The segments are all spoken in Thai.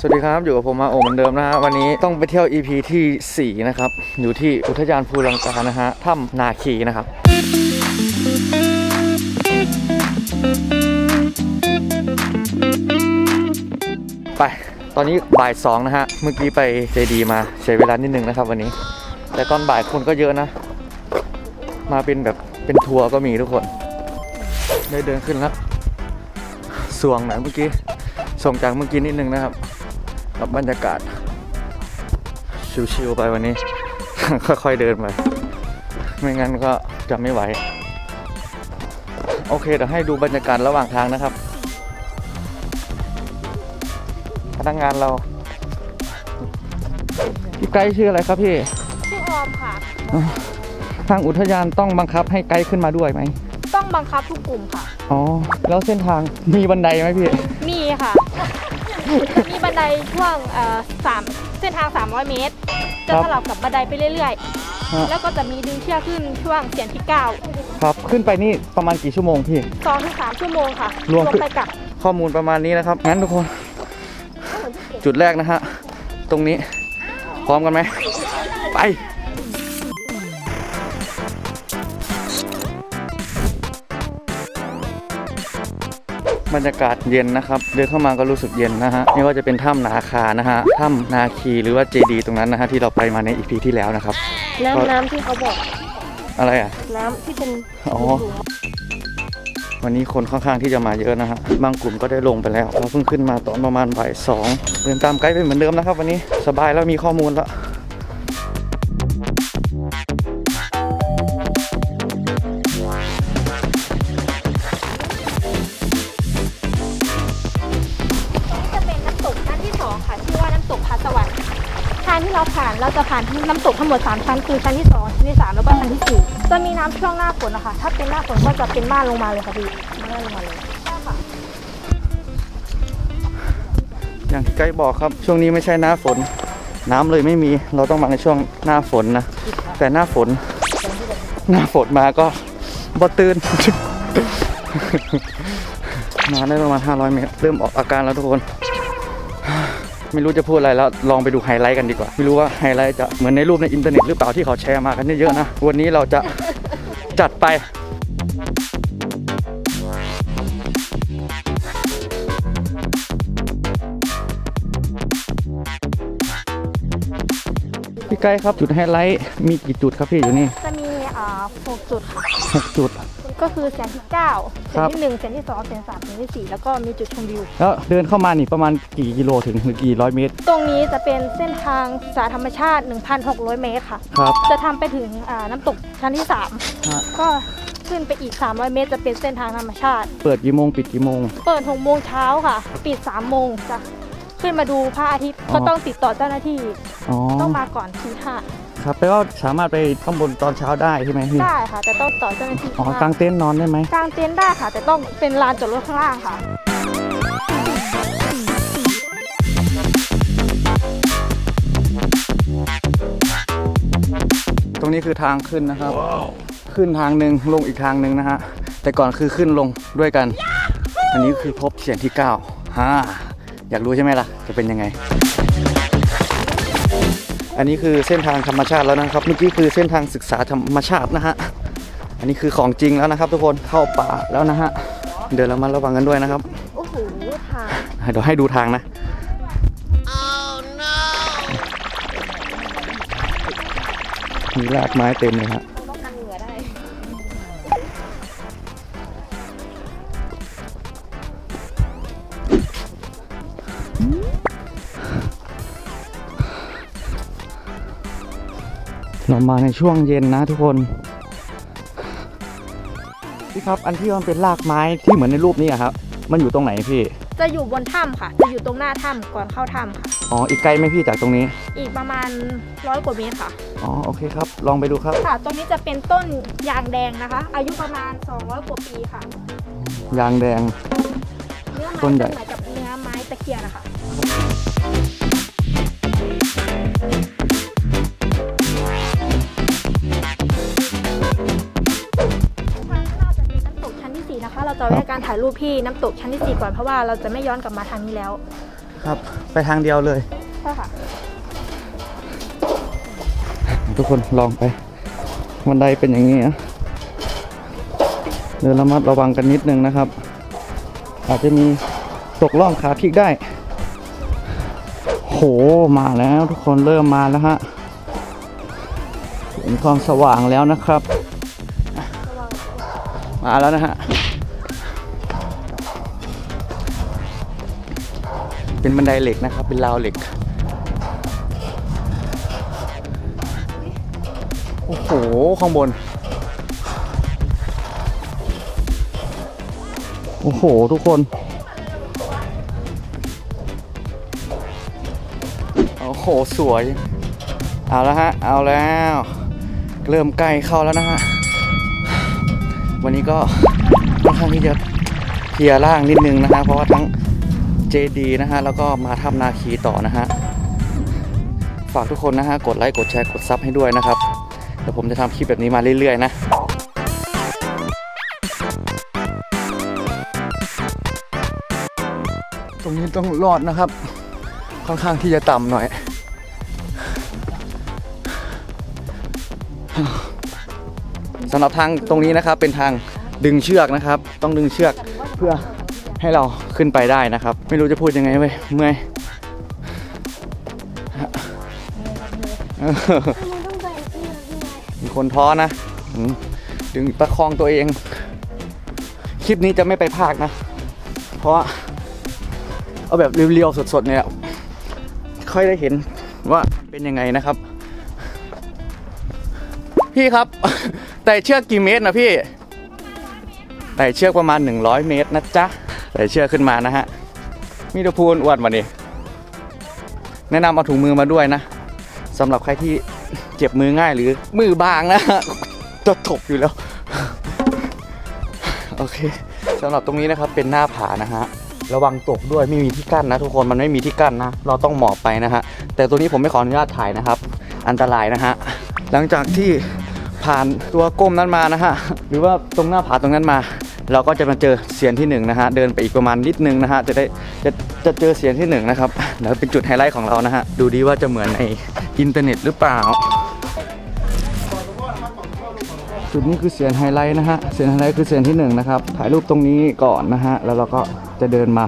สวัสดีครับ อยู่กับผมมาโอเหมือนเดิมนะฮะวันนี้ต้องไปเที่ยว EP ที่ 4 นะครับ อยู่ที่อุทยานภูลังกานะฮะถ้ำนาคีนะครับไปตอนนี้บ่ายสองนะฮะเมื่อกี้ไปเจดีมาใช้เวลานิดนึงนะครับวันนี้ แต่ตอนบ่ายคนก็เยอะนะ มาเป็นแบบเป็นทัวร์ก็มีทุกคน ได้เดินขึ้นแล้วสวงหน่อยเมื่อกี้ส่งจากเมื่อกี้นิดนึงนะครับ กับบรรยากาศ ชิวๆไปวันนี้ ค่อยๆเดินไปไม่งั้นก็จะไม่ไหว โอเคเดี๋ยวให้ดูบรรยากาศระหว่างทางนะครับ พนักงานเราพี่ไกด์ชื่ออะไรครับพี่ชื่อออมค่ะ ทางอุทยานต้องบังคับให้ไกด์ขึ้นมาด้วยไหม ต้องบังคับทุกกลุ่มค่ะ อ๋อ แล้วเส้นทางมีบันไดไหมพี่ มีค่ะ มีบันไดช่วงเอ่อสามเส้นทาง 300 เมตร จะครับ สลับกับบันไดไปเรื่อยฮะๆ แล้วก็จะมีดึงเชือกขึ้นช่วงเสียนที่ 9 ครับขึ้นไปนี่ประมาณกี่ชั่วโมงพี่2ถึง3ชั่วโมงค่ะรวมไปกลับ ข้อมูลประมาณนี้นะครับ งั้นทุกคน จุดแรกนะฮะ ตรงนี้ พร้อมกันไหม ไป บรรยากาศเย็นนะครับ เดินเข้ามาก็รู้สึกเย็นนะฮะไม่ว่าจะเป็นถ้ำนาคานะฮะถ้ำนาคีหรือว่าเจดีตรงนั้นนะฮะที่เราไปมาในอีพีที่แล้วนะครับ น้ำน้ำที่เขาบอก อะไรอะ น้ำที่เป็นอ๋อวันนี้คนค่อนข้างที่จะมาเยอะนะฮะ บางกลุ่มก็ได้ลงไปแล้ว เราเพิ่งขึ้นมาตอนประมาณบ่ายสองเดินตามไกด์ไปเหมือนเดิมนะครับ วันนี้สบายแล้วมีข้อมูลแล้ว เราจะผ่านน้ำตกทั้งหมด3ชั้นคือชั้นที่2ชั้นที่3แล้วก็ชั้นที่ 4 จะมีน้ำช่วงหน้าฝนนะคะ ถ้าเป็นหน้าฝนก็จะเป็นม่านลงมาเลยค่ะพี่ม่านลงมาเลยอย่างที่ไกด์บอกครับ ช่วงนี้ไม่ใช่หน้าฝน น้ำเลยไม่มีเราต้องมาในช่วงหน้าฝนนะ แต่หน้าฝน หน้าฝนมาก็บ่ตื่นมาได้ประมาณ 500 เมตร เริ่มออกอาการแล้วทุกคน ไม่รู้จะพูดอะไรแล้วลองไปดูไฮไลท์กันดีกว่า ไม่รู้ว่าไฮไลท์จะเหมือนในรูปในอินเทอร์เน็ตหรือเปล่าที่เขาแชร์มากันเยอะๆนะ วันนี้เราจะจัดไปพี่ไกด์ครับจุดไฮไลท์มีกี่จุดครับพี่อยู่นี่ จะมีอ่าหกจุดค่ะหกจุด ก็คือเสียงที่9เสีครัยงบที่1เสียงที่2เสียง3เสียงที่4แล้วก็มีจุดชมวิว แล้วเดินเข้ามานี่ประมาณกี่กิโลถึงหรือกี่ร้อยเมตร ตรงนี้จะเป็นเส้นทางสายธรรมชาติ 1,600 เมตรค่ะ ครับ จะทำไปถึงอ่าน้ำตกชั้นที่ ฮะ 3 ก็ขึ้นไปอีก 300 เมตรจะเป็นเส้นทางธรรมชาติ เปิดกี่โมงปิดกี่โมง เปิด6โมงเช้าค่ะ ปิด3โมงจะขึ้นมาดูพระอาทิตย์อ๋อ ก็ต้องติดต่อเจ้าหน้าที่ อ๋อต้องมาก่อนทีห้า ครับแปลว่าสามารถไปข้างบนตอนเช้าได้ใช่ไหมพี่ได้ค่ะ แต่ต้องต่อเจ้าหน้าที่อ๋อข้างล่างกางเต็นท์นอนได้ไหมกางเต็นท์ได้ค่ะ แต่ต้องเป็นลานจอดรถข้างล่างค่ะ ตรงนี้คือทางขึ้นนะครับ ขึ้นทางหนึ่งลงอีกทางหนึ่งนะฮะแต่ก่อนคือขึ้นลงด้วยกัน อันนี้คือพบเสียงที่9ฮ่าอยากรู้ใช่ไหมล่ะ จะเป็นยังไง อันนี้คือเส้นทางธรรมชาติแล้วนะครับ เมื่อกี้คือเส้นทางศึกษาธรรมชาตินะฮะ อันนี้คือของจริงแล้วนะครับ ทุกคน เข้าป่าแล้วนะฮะ เดินแล้วมาระวังกันด้วยนะครับ โอ้โหทางเดี๋ยวให้ดูทางนะ มีรากไม้เต็มเลยฮะ เรามาในช่วงเย็นนะทุกคนพี่ครับ อันที่มันเป็นรากไม้ที่เหมือนในรูปนี้อะครับ มันอยู่ตรงไหนพี่ จะอยู่บนถ้ำค่ะ จะอยู่ตรงหน้าถ้ำก่อนเข้าถ้ำค่ะ อ๋อ อีกไกลไหมพี่จากตรงนี้ อีกประมาณร้อยกว่าเมตรค่ะ อ๋อ โอเคครับ ลองไปดูครับ ค่ะ ตรงนี้จะเป็นต้นยางแดงนะคะ อายุประมาณ 200 กว่าปีค่ะ ยางแดง เนื้อไม้ต้นใหญ่ จะเหมือนกับเนื้อไม้ตะเกียงนะคะ จะแวะการถ่ายรูปที่น้ำตกชั้นที่สี่ก่อนเพราะว่าเราจะไม่ย้อนกลับมาทางนี้แล้วครับ ไปทางเดียวเลย ใช่ค่ะทุกคนลองไปบันไดเป็นอย่างนี้นะเดินระมัดระวังกันนิดนึงนะครับ อาจจะมีตกล่องขาพลิกได้ โหมาแล้วทุกคนเริ่มมาแล้วฮะเห็นความสว่างแล้วนะครับ มาแล้วนะฮะ เป็นบันไดเหล็กนะครับ เป็นราวเหล็ก โอ้โห ข้างบน โอ้โห ทุกคน โอ้โห สวย เอาแล้วฮะ เอาแล้ว เริ่มใกล้เข้าแล้วนะฮะ วันนี้ก็ค่อนข้างที่จะเคลียร์ร่างนิดนึงนะฮะ เพราะว่าทั้ง JD นะฮะ แล้วก็มาทำนาคีต่อนะฮะ ฝากทุกคนนะฮะ กดไลค์ กดแชร์ กดซับให้ด้วยนะครับ เดี๋ยวผมจะทำคลิปแบบนี้มาเรื่อย ๆ นะตรงนี้ต้องรอดนะครับ ค่อนข้างที่จะต่ำหน่อย สำหรับทางตรงนี้นะครับเป็นทางดึงเชือกนะครับ ต้องดึงเชือกเพื่อให้เรา ขึ้นไปได้นะครับ ไม่รู้จะพูดยังไงเว้ยเมื่อยมีคนท้อนะอืมดึงประคองตัวเอง คลิปนี้จะไม่ไปภาคนะ เพราะว่าเอาแบบเรียวๆสดๆเนี่ยค่อยได้เห็นว่าเป็นยังไงนะครับ พี่ครับไต่เชือกกี่เมตรนะพี่ไต่เชือกประมาณ 100 เมตรนะจ๊ะ ไต่เชือกขึ้นมานะฮะ มีตะพูนอวนวันนี้แนะนำเอาถุงมือมาด้วยนะสำหรับใครที่เจ็บมือง่ายหรือมือบางนะฮะจะถกอยู่แล้ว โอเคสำหรับตรงนี้นะครับเป็นหน้าผานะฮะ ระวังตกด้วยไม่มีที่กั้นนะ ทุกคนมันไม่มีที่กั้นนะ เราต้องหมอบไปนะฮะ แต่ตัวนี้ผมไม่ขออนุญาตถ่ายนะครับ อันตรายนะฮะ หลังจากที่ผ่านตัวก้มนั้นมานะฮะ หรือว่าตรงหน้าผาตรงนั้นมา เราก็จะมาเจอเสียงที่หนึ่งนะฮะเดินไปอีกประมาณนิดนึงนะฮะจะได้จะจะเจอเสียงที่หนึ่งนะครับเดี๋ยวเป็นจุดไฮไลท์ของเรานะฮะดูดีว่าจะเหมือนในอินเทอร์เน็ตหรือเปล่า จุดนี้คือเสียงไฮไลท์นะฮะเสียงไฮไลท์คือเสียงที่หนึ่งนะครับถ่ายรูปตรงนี้ก่อนนะฮะแล้วเราก็จะเดินมา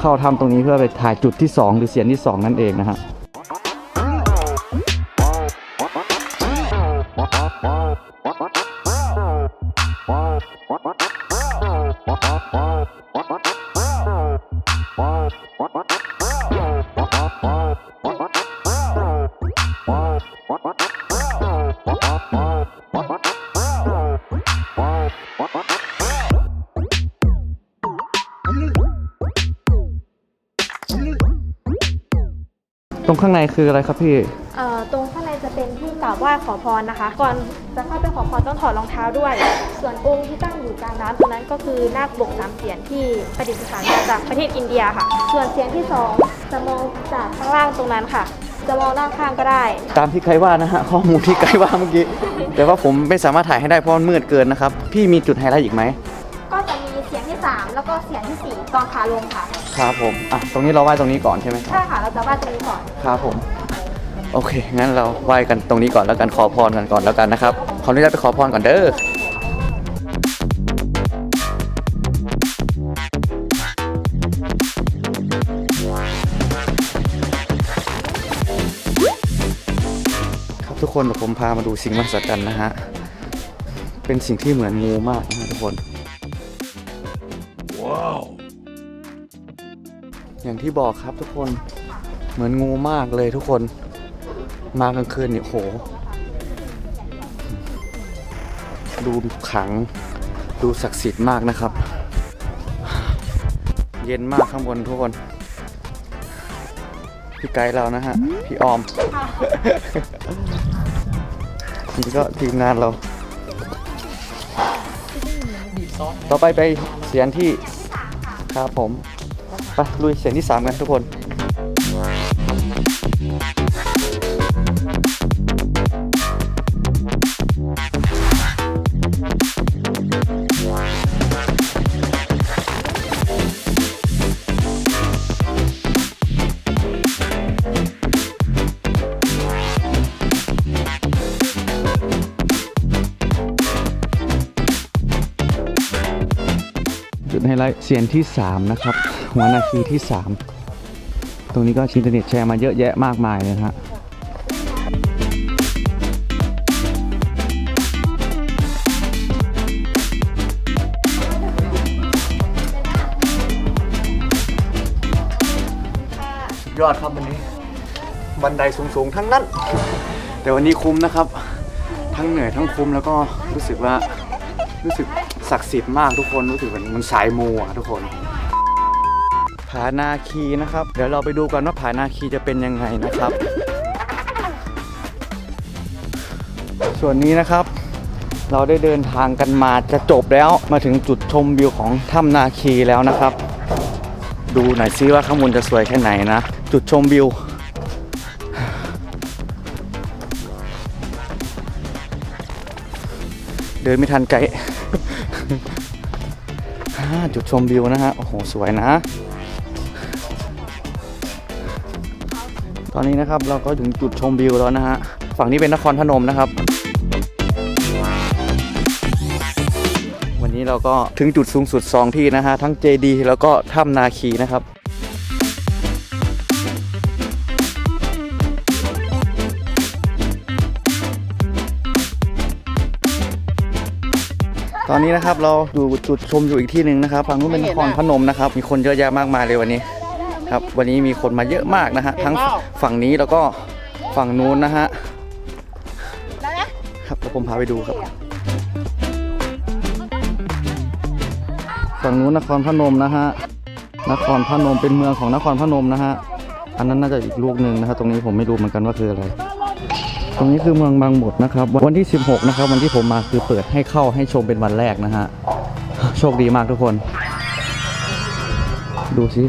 เข้าทำตรงนี้เพื่อไปถ่ายจุดที่สองหรือเสียงที่สองนั่นเองนะฮะ ข้างในคืออะไรครับพี่ เอ่อตรงข้างในจะเป็นที่กราบไหว้ขอพรนะคะ ก่อนจะเข้าไปขอพรต้องถอดรองเท้าด้วย ส่วนองค์ที่ตั้งอยู่กลางน้ำตรงนั้นก็คือนาคปกสามเสียนที่ประดิษฐานมาจากประเทศอินเดียค่ะ ส่วนเสียนที่สองจะมองจากข้างล่างตรงนั้นค่ะ จะมองด้านข้างก็ได้ ตามที่ไกด์ว่านะฮะข้อมูลที่ไกด์ว่าเมื่อกี้ แต่ว่าผมไม่สามารถถ่ายให้ได้เพราะมันมืดเกินนะครับ พี่มีจุดไฮไลท์อีกไหม แล้วก็เสียงที่สี่ตอนขาลงค่ะครับผมอะตรงนี้เราไหว้ตรงนี้ก่อนใช่ไหมใช่ค่ะเราจะไหว้ตรงนี้ก่อน ครับผม โอเค งั้นเราไหว้กันตรงนี้ก่อนแล้วกันขอพรกันก่อนแล้วกันนะครับ ขออนุญาตไปขอพรก่อนเด้อครับทุกคนเดี๋ยวผมพามาดูสิ่งมหัศจรรย์นะฮะ เป็นสิ่งที่เหมือนงูมากนะฮะทุกคน อย่างที่บอกครับทุกคนเหมือนงูมากเลยทุกคน มากลางคืนเนี่ยโห ดูขังดูศักดิ์สิทธิ์มากนะครับ เย็นมากข้างบนทุกคน พี่ไกด์เรานะฮะ พี่ออม นี่ก็ทีมงานเรา ต่อไปไปเสียงที่ครับผม ไปลุยเสียงที่ 3 กันทุกคน ไฮไลท์เสียนที่ 3 นะครับ หัวนาคีที่ 3 ตรงนี้ก็ชินเทอร์เน็ตแชร์มาเยอะแยะมากมายเลยนะฮะสุดยอดครับวันนี้ บันไดสูงๆทั้งนั้น แต่วันนี้คุ้มนะครับ ทั้งเหนื่อยทั้งคุ้มแล้วก็รู้สึกว่ารู้สึก ศักดิ์สิทธิ์มากทุกคนรู้สึกเหมือนมันสายมูอะทุกคนผานาคีนะครับ เดี๋ยวเราไปดูกันว่าผานาคีจะเป็นยังไงนะครับ ส่วนนี้นะครับ เราได้เดินทางกันมาจะจบแล้วมาถึงจุดชมวิวของถ้ำนาคีแล้วนะครับ ดูหน่อยซิว่าข้างบนจะสวยแค่ไหนนะ จุดชมวิวเดินไม่ทันไกด์ จุดชมวิวนะฮะ โอ้โห สวยนะ ตอนนี้นะครับเราก็ถึงจุดชมวิวแล้วนะฮะ ฝั่งนี้เป็นนครพนมนะครับ วันนี้เราก็ถึงจุดสูงสุด 2 ที่นะฮะ ทั้งเจดีแล้วก็ถ้ำนาคีนะครับ อนนี้นะครับเราอยู่จุดชมอยู่อีกที่หนึ่งนะครับฝั่งนู้นเป็นนครพนมนะครับ มีคนเยอะแยะมากมายเลยวันนี้ครับ วันนี้มีคนมาเยอะมากนะฮะทั้งฝั่งนี้แล้วก็ฝั่งนู้นนะฮะครับเดี๋ยวผมพาไปดูครับ ฝั่งนู้นนครพนมนะฮะนครพนมเป็นเมืองของนครพนมนะฮะอันนั้นน่าจะอีกลูกหนึ่งนะครับตรงนี้ผมไม่รู้เหมือนกันว่าคืออะไร ตรงนี้คือเมืองบางบดนะครับ วันที่ 16 นะครับ วันที่ผมมาคือเปิดให้เข้าให้ชมเป็นวันแรกนะฮะ โชคดีมากทุกคน ดูสิ